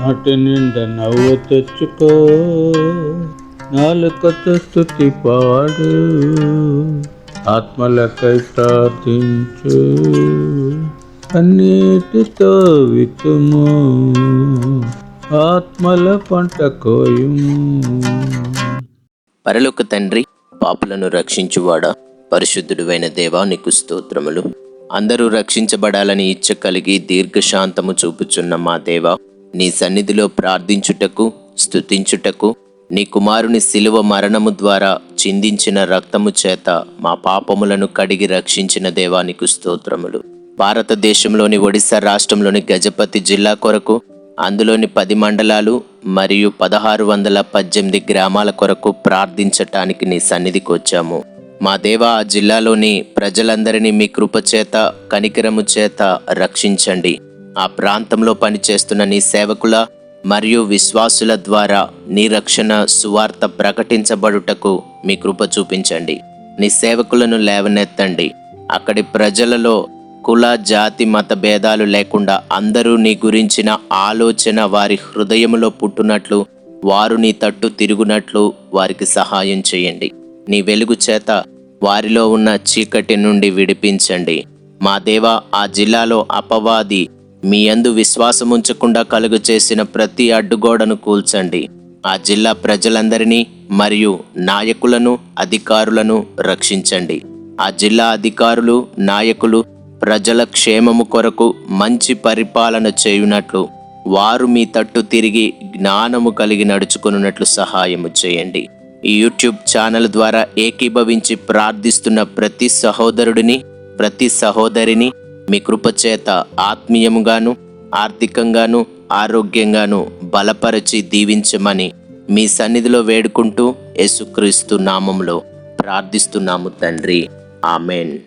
నాటి నిండా నవ్వు తెచ్చుకో. నాలుకతో స్థుతి పాడు. ఆత్మలకై ప్రార్థించు. అన్నిటితో వితుము ఆత్మల పంట కోయుము. పరలోక తండ్రి పాపులను రక్షించువాడా? పరిశుద్ధుడువైన దేవా నీకు స్తోత్రములు. అందరూ రక్షించబడాలని ఇచ్చ కలిగి దీర్ఘశాంతము చూపుచున్న మా దేవా నీ సన్నిధిలో ప్రార్థించుటకు స్థుతించుటకు నీ కుమారుని శిలువ మరణము ద్వారా చిందించిన రక్తము చేత మా పాపములను కడిగి రక్షించిన దేవానికి స్తోత్రములు. భారతదేశంలోని ఒడిశా రాష్ట్రంలోని గజపతి జిల్లా కొరకు అందులోని పది మండలాలు మరియు పదహారు వందల పద్దెనిమిది గ్రామాల కొరకు ప్రార్థించటానికి నీ సన్నిధికి వచ్చాము. మా దేవ ఆ జిల్లాలోని ప్రజలందరినీ మీ కృప చేత కనికరము చేత రక్షించండి. ఆ ప్రాంతంలో పనిచేస్తున్న నీ సేవకుల మరియు విశ్వాసుల ద్వారా నీ రక్షణ సువార్త ప్రకటించబడుటకు మీ కృప చూపించండి. నీ సేవకులను లేవనెత్తండి. అక్కడి ప్రజలలో కుల జాతి మత భేదాలు లేకుండా అందరూ నీ గురించిన ఆలోచన వారి హృదయములో పుట్టునట్లు వారు నీ తట్టు తిరుగునట్లు వారికి సహాయం చేయండి. నీ వెలుగు చేత వారిలో ఉన్న చీకటి నుండి విడిపించండి. మా దేవ ఆ జిల్లాలో అపవాది మీ అందు విశ్వాసముంచకుండా కలుగు చేసిన ప్రతి అడ్డుగోడను కూల్చండి. ఆ జిల్లా ప్రజలందరినీ మరియు నాయకులను అధికారులను రక్షించండి. ఆ జిల్లా అధికారులు నాయకులు ప్రజల క్షేమము కొరకు మంచి పరిపాలన చేయునట్లు వారు మీ తట్టు తిరిగి జ్ఞానము కలిగి నడుచుకున్నట్లు సహాయము చేయండి. ఈ యూట్యూబ్ ఛానల్ ద్వారా ఏకీభవించి ప్రార్థిస్తున్న ప్రతి సహోదరుడిని ప్రతి సహోదరిని మీ కృపచేత ఆత్మీయముగాను ఆర్థికంగాను ఆరోగ్యంగాను బలపరచి దీవించమని మీ సన్నిధిలో వేడుకుంటూ యేసుక్రీస్తు నామంలో ప్రార్థిస్తున్నాము తండ్రి. ఆమెన్.